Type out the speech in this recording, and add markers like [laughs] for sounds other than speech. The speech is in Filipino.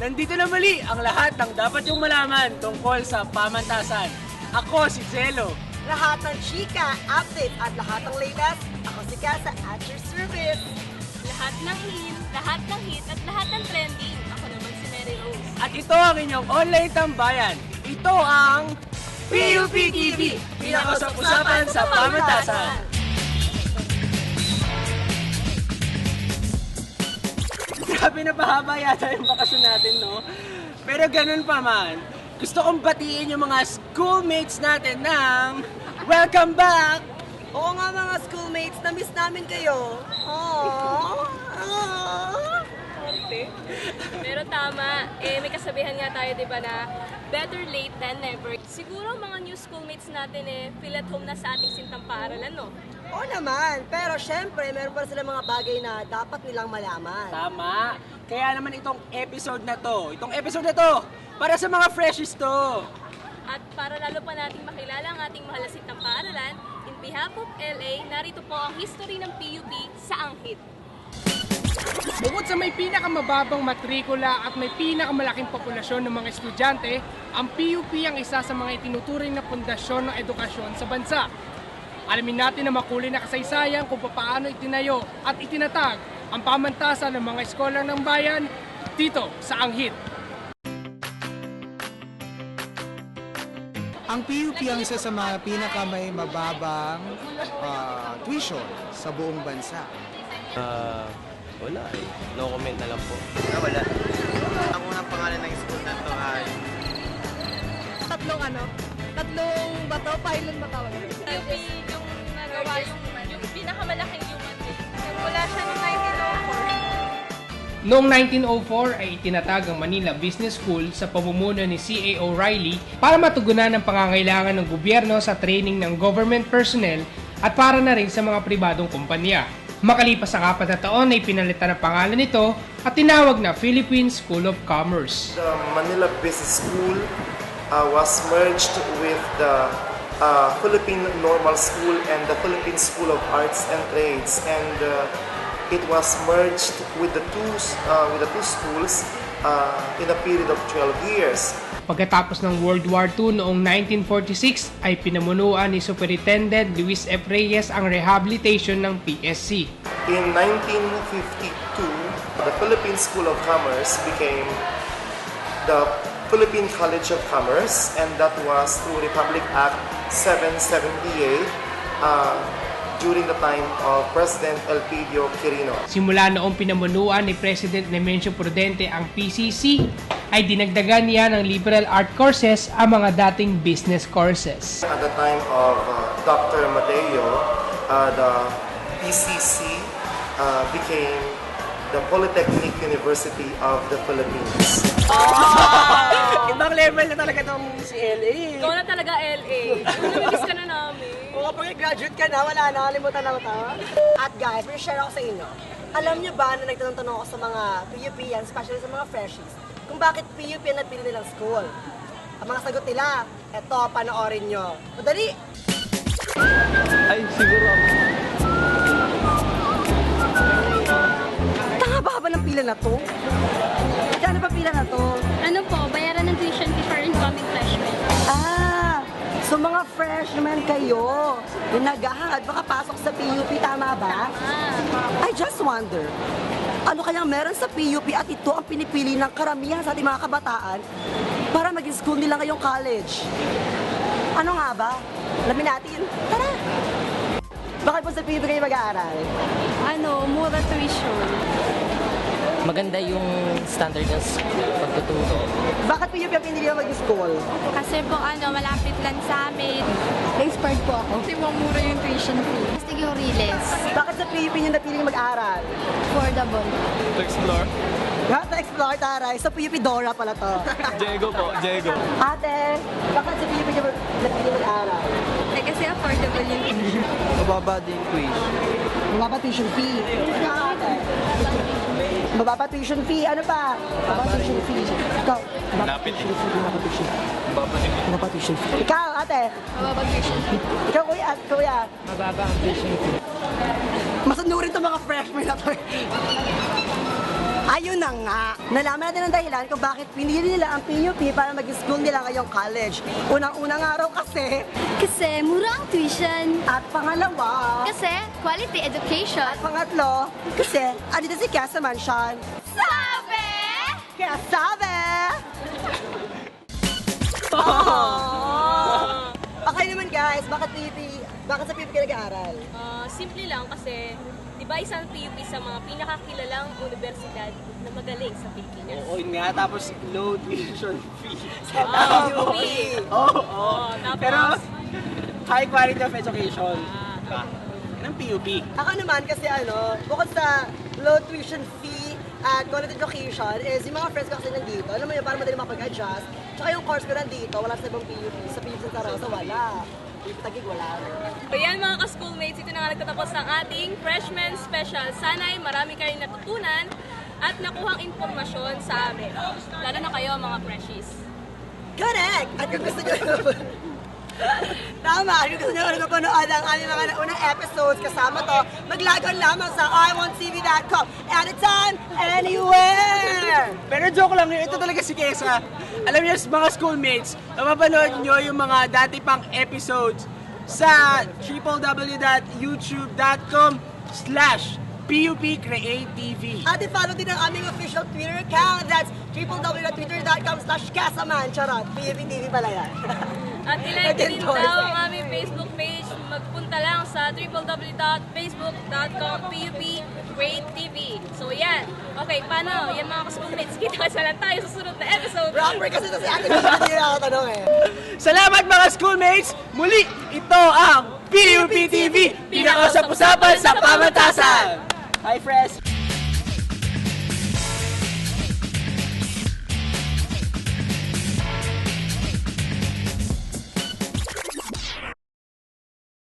Nandito na muli ang lahat ng dapat yung malaman tungkol sa pamantasan. Ako si Zelo. Lahat ng chika, update at lahat ng latest, ako si Kasa at your service. Lahat ng in, lahat ng hit, at lahat ng trending. Ako naman si Mary Rose. At ito ang inyong online tambayan. Ito ang PUP TV, pinakausap-usapan sa pamantasan. Grabe na pahaba yata yung bakasyon natin, no? Pero ganun pa man, gusto kong batiin yung mga schoolmates natin ng Welcome back! Oo nga mga schoolmates, na-miss namin kayo. Aww. Aww. [laughs] Pero tama, eh may kasabihan nga tayo 'di ba na better late than never. Siguro mga new schoolmates natin eh feel at home na sa ating sintang paaralan, no? Oo naman, pero syempre, meron pa sila mga bagay na dapat nilang malaman. Tama. Kaya naman itong episode na to, itong episode na to, para sa mga freshies to. At para lalo pa nating makilala ang ating mahal na sintang paaralan, in behalf of LA, narito po ang history ng PUP sa Anghit. Bukod sa may pinakamababang matrikula at may pinakamalaking populasyon ng mga estudyante, ang PUP ang isa sa mga itinuturing na pundasyon ng edukasyon sa bansa. Alamin natin ang makulay na kasaysayan kung paano itinayo at itinatag ang pamantasan ng mga eskolang ng bayan dito sa Anghit. Ang PUP ang isa sa mga pinakamay mababang ah, tuition sa buong bansa. Ah, wala eh. No comment na lang po. Ah, wala. Ang unang pangalan ng school na to ay Tatlong ano? Tatlong bato, pilot matawag. PUP yung nagawa yung, yung pinakamalaking human being. Wala siya noong 1904. Noong 1904 ay itinatag ang Manila Business School sa pamumuno ni C.A. O'Reilly para matugunan ang pangangailangan ng gobyerno sa training ng government personnel at para na rin sa mga pribadong kumpanya. Makalipas ang apat na taon ay pinalitan ang pangalan nito at tinawag na Philippine School of Commerce. The Manila Business School uh, was merged with the uh, Philippine Normal School and the Philippine School of Arts and Trades, and uh, it was merged with the two uh, with the two schools uh, in a period of 12 years. Pagkatapos ng World War II noong 1946 ay pinamunuan ni Superintendent Luis F. Reyes ang rehabilitation ng PSC. In 1952, the Philippine School of Commerce became the Philippine College of Commerce, and that was through Republic Act 778 uh, during the time of President Elpidio Quirino. Simula noong pinamunuan ni President Nemencio Prudente ang PCC, ay dinagdagan niya ng liberal art courses ang mga dating business courses. At the time of uh, Dr. Mateo, uh, the PCC uh, became the Polytechnic University of the Philippines. [laughs] Ibang level na talaga tong si LA. Ikaw na talaga LA. Namimiss ka na namin. Kung kapag graduate ka na, wala na, kalimutan na ito. At guys, may share ako sa inyo. Alam niyo ba na nagtanong-tanong ako sa mga PUPians, especially sa mga freshies, kung bakit PUP ang napili nilang school? Ang mga sagot nila, eto, panoorin nyo. Madali! Ay, siguro ako. Tanga ba haba ng pila na to? Kano ba pila na to? Ano po, so mga freshmen kayo, yung naghahangad, baka pasok sa PUP, tama ba? I just wonder, ano kayang meron sa PUP at ito ang pinipili ng karamihan sa ating mga kabataan para maging school nila ngayong college? Ano nga ba? Alamin natin. Tara! Bakit po sa PUP kayo mag-aaral? ano, mura tuition. Maganda yung standard ng pagtuturo. Bakit PUP ang pinili mo maging school? Kasi po ano, malapit lang sa amin. Na-inspired po ako. Kasi mura yung tuition fee. Gusto yung Riles. Bakit sa PUP yung napili mag-aaral? Affordable. To explore. Lahat na explore, taray. Sa PUP Dora pala to. [laughs] Diego po, Diego. Ate, bakit sa PUP yung napili mag-aaral? Eh, kasi affordable yung tuition. Mababa din tuition. Mababa tuition fee. Ate. Mababa tuition fee. Ano pa? Mababa tuition fee. Ikaw. Mababa tuition fee. Mababa tuition fee. Mababa tuition fee. Ikaw, ate. Mababa tuition fee. Ikaw, kuya. At kuya. Mababa ang tuition fee. Masunurin to mga freshmen na to. Ayun na nga. Nalaman natin ang dahilan kung bakit pinili nila ang PUP para maging school nila ngayong college. Unang-unang araw kasi, Kasi mura ang tuition. at pangalawa, Kasi quality education. at pangatlo, kasi andito si Kesa Mansion. Sabi! Kaya sabi! [laughs] Okay naman guys, bakit PUP, bakit sa PUP ka nag-aaral? Ah, simple lang kasi, ba isang PUP sa mga pinakakilalang universidad na magaling sa Pilipinas? Oo, yun nga. Tapos, low tuition fee. [laughs] Ah, Oo, fee. [laughs] oo. Oo, tapos- Pero, high quality of education. Diba? Yan ang PUP. Ako naman kasi ano, bukod sa low tuition fee at quality education is yung mga friends ko kasi nandito, alam mo yun, para madali makapag-adjust. Tsaka yung course ko nandito, wala sa ibang PUP. Sa PUP Santa Rosa, wala. PUP Taguig, wala. So yan mga ka-schoolmates, ito na nga nagtatapos ang ating freshman special. Sana ay marami kayong natutunan at nakuhang impormasyon sa amin. Lalo na kayo mga freshies. Correct! At kung gusto nyo [laughs] [laughs] Tama, kung gusto nyo napanood ang aming mga naunang episodes kasama to, maglagon lamang sa i1tv.com anytime, anywhere! Pero joke lang yun, ito talaga si Kesa. Alam niyo, mga schoolmates, mapapanood nyo yung mga dati pang episodes sa www.youtube.com slash PUPCreateTV. At i-follow din ang aming official Twitter account. That's www.twitter.com slash kasaman. Charot. PUPTV pala yan. [laughs] At ilike din Nag-endorse daw ang aming Facebook page. Magpunta lang sa www.facebook.com PUP Great TV. So yan. Okay, paano? Yan mga ka-schoolmates. Kita-kita lang tayo sa sunod na episode. Rapper kasi ito si Ate. Hindi na ako tanong eh. Salamat mga schoolmates! Muli, ito ang PUP TV! Pinakausap-usapan sa pamatasan! Hi, friends!